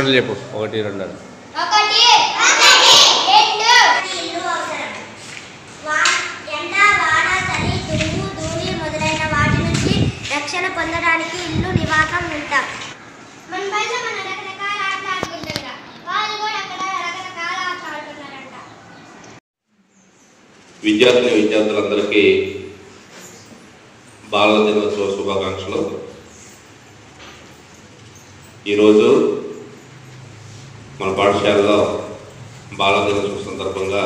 రెండు చెప్పు. ఒకటి రెండు అని. రక్షణ పొందడానికి ఇల్లు నివాసం ఉంటాం. మన బయట మన రకరకాల ఆటలు ఆడుకుంటారు వాళ్ళు కూడా అక్కడ రకరకాల ఆటలు ఆడుతున్నారంట విద్యార్థిని విద్యార్థులందరికీ బాలల దినోత్సవ శుభాకాంక్షలు. ఈరోజు మన పాఠశాలలో బాలల దినోత్సవం సందర్భంగా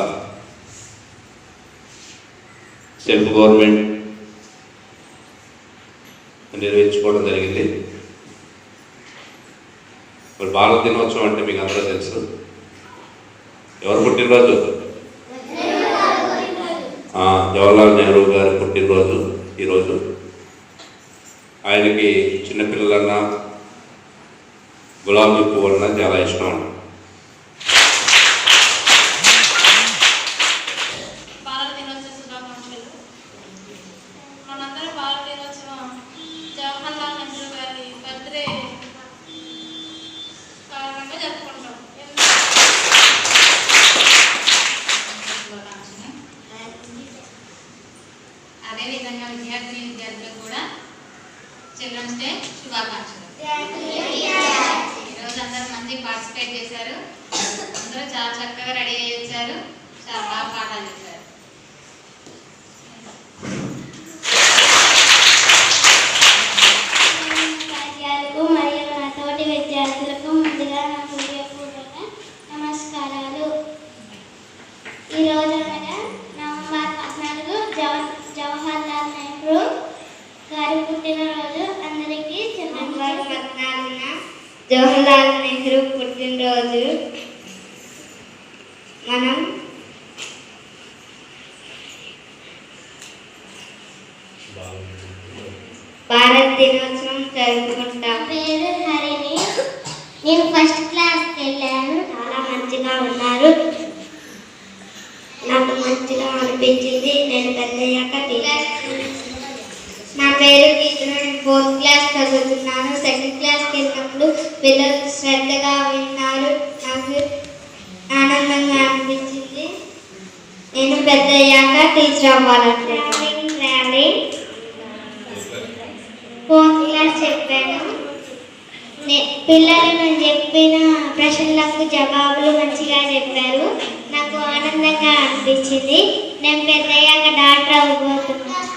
సెల్ఫ్ గవర్నమెంట్ నిర్వహించుకోవడం జరిగింది. మరి బాలల దినోత్సవం అంటే మీకు అందరూ తెలుసు. ఎవరు పుట్టినరోజు? జవహర్లాల్ నెహ్రూ గారి పుట్టినరోజు ఈరోజు. ఆయనకి చిన్నపిల్లలన్నా గులాబీ పువ్వు అన్నా చాలా ఇష్టం అండి బాలల దినోత్సవ శుభాకాంక్షలు మనందరం బాలల దినోత్సవం జవహర్లాల్ నెహ్రూ గారి బర్త్డే కారణంగా జరుపుకుంటాం శుభాకాంక్షలు. అదేవిధంగా విద్యార్థిని విద్యార్థులకు కూడా చిల్డ్రన్స్ డే శుభాకాంక్షలు. ఈరోజు అందరూ మంచి పార్టిసిపేట్ చేశారు. అందరూ చాలా చక్కగా రెడీ అయ్యి వచ్చారు. చాలా బాగా పాఠాలు చెప్పారు ఉపాధ్యాయులకు మరియు నా తోటి విద్యార్థులకు ముందుగా నా హృదయపూర్వక నమస్కారాలు ఈరోజు అనగా నవంబర్ పద్నాలుగు జవహర్ జవహర్లాల్ నెహ్రూ గారి పుట్టినరోజు అందరికీ నవంబర్ పద్నాలుగున జవహర్లాల్ నెహ్రూ పుట్టినరోజు. మనం భారత్ దినోత్సవం జరుపుకుంటాం. పేరు హరిణి. నేను ఫస్ట్ క్లాస్కి వెళ్ళాను. చాలా మంచిగా ఉన్నారు. నాకు మంచిగా అనిపించింది. నేను పెద్దయ్యాక నా పేరు టీచర్ నేను ఫోర్త్ క్లాస్ చదువుతున్నాను సెకండ్ క్లాస్కి వెళ్ళినప్పుడు పిల్లలు శ్రద్ధగా విన్నారు. నాకు ఆనందంగా అనిపించింది. నేను పెద్దయ్యాక టీచర్ అవ్వాలనుకుంటున్నాను ఫోర్త్ క్లాస్ చెప్పాను. పిల్లలు నేను చెప్పిన ప్రశ్నలకు జవాబులు మంచిగా చెప్పారు. నాకు ఆనందంగా అనిపించింది. నేను పెద్దయ్యాక డాక్టర్ అవ్వబోతున్నాను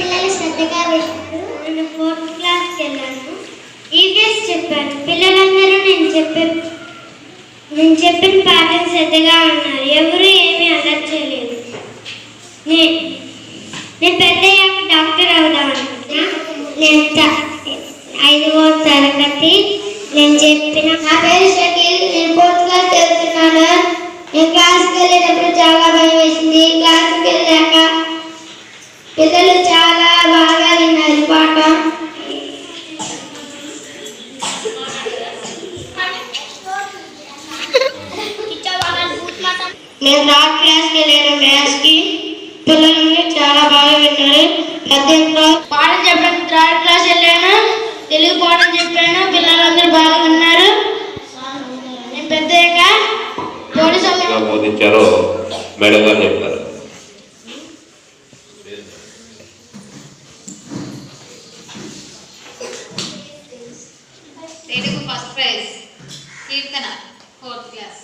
పిల్లలు శ్రద్ధగా వింటారు నేను ఫోర్త్ క్లాస్కి వెళ్ళాను. ఈవిఎస్ చెప్పాను. పిల్లలందరూ నేను చెప్పే నేను చెప్పిన పాఠం శ్రద్ధగా ఉన్నారు. ఎవరు ఏమీ అలర్ట్ చేయలేదు. నేను నేను పెద్దయ్యాక డాక్టర్ అవుదాం నేను ఐదవ తరగతి నేను చెప్పిన నా పేరు షకీల్. నేను ఫోర్త్ క్లాస్ చదువుతున్నాను. నేను క్లాస్కి వెళ్ళేటప్పుడు చాలా భయం వేసింది. క్లాస్ పిల్లలు చాలా బాగా విన్నారు పాఠం నేను రాక్ క్లాస్కి వెళ్ళాను క్లాస్కి పిల్లలు చాలా బాగా విన్నారు. పద్దెనిమిదిలో పాఠం చెప్పిన థర్డ్ క్లాస్ వెళ్ళాను. తెలుగు పాఠం చెప్పాను. పిల్లలందరూ బాగా విన్నారు. నేను పెద్దగా పోలీసు బోధించారో మేడం గారు చెప్పారు. Telugu first prize Keerthana fourth class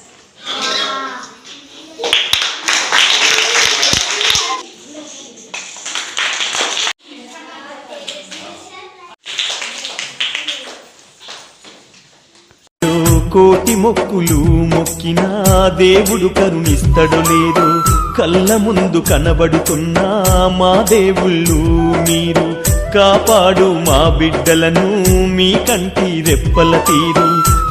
కోటి మొక్కులు మొక్కినా దేవుడు కరుణిస్తడు లేదు. కళ్ళ ముందు కనబడుతున్నా మా దేవుళ్ళు మీరు కాపాడు మా బిడ్డలను. మీ కంటి రెప్పల తీరు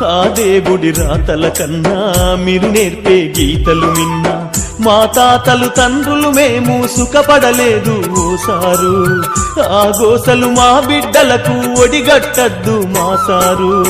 ఆ దేవుడి రాతల కన్నా మీరు నేర్పే గీతలు విన్నా. మా తాతలు తండ్రులు మేము సుఖపడలేదు ఓసారు. ఆ గోసలు మా బిడ్డలకు ఒడిగట్టద్దు మా సారు.